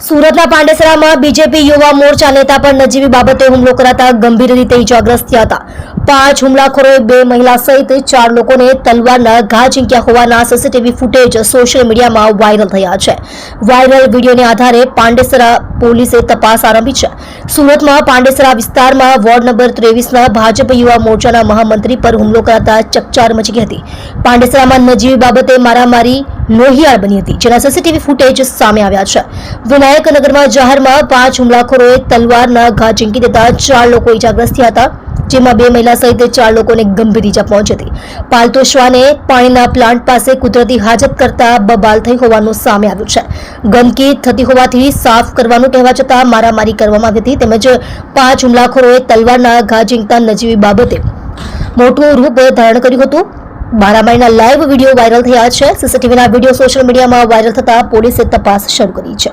સુરતના પાંડેસરામાં બીજેપી યુવા મોરચા નેતા પર નજીવી બાબતે હુમલો કરાતા ગંભીર રીતે ઇજાગ્રસ્ત થયા હતા. પાંચ હુમલાખોરોએ બે મહિલા સહિત ચાર લોકોને તલવારના ઘા ઝીંક્યા હોવાના સીસીટીવી ફૂટેજ સોશિયલ મીડિયામાં વાયરલ થયા છે. વાયરલ વિડીયોને આધારે પાંડેસરા પોલીસે તપાસ આરંભી છે. સુરતમાં પાંડેસરા વિસ્તારમાં વોર્ડ નંબર ત્રેવીસના ભાજપ યુવા મોરચાના મહામંત્રી પર હુમલો કરાતા ચકચાર મચી ગઈ હતી. પાંડેસરામાં નજીવી બાબતે મારામારી લોહિયાળ બની હતી, જેના સીસીટીવી ફૂટેજ સામે આવ્યા છે. વિનાયકનગરમાં જાહેરમાં પાંચ હુમલાખોરોએ તલવારના ઘા ઝીંકી દેતા ચાર લોકો ઇજાગ્રસ્ત થયા હતા. જેમાં બે મહિલા સહિત ચાર લોકોને ગંભીર ઇજા પહોંચી હતી. પાલતુ શ્વાને પાણીના પ્લાન્ટ પાસે કુદરતી હાજત કરતા બબાલ થઈ હોવાનું સામે આવ્યું છે. ગંદકી થતી હોવાથી સાફ કરવાનું કહેવા છતાં મારામારી કરવામાં આવી હતી તેમજ પાંચ હુમલાખોરોએ તલવારના ઘા ઝીંકતા નજીવી બાબતે મોટું રૂપ ધારણ કર્યું હતું. મારામારીના લાઈવ વીડિયો વાયરલ થયા છે. સીસીટીવીના વીડિયો સોશિયલ મીડિયામાં વાયરલ થતા પોલીસે તપાસ શરૂ કરી છે.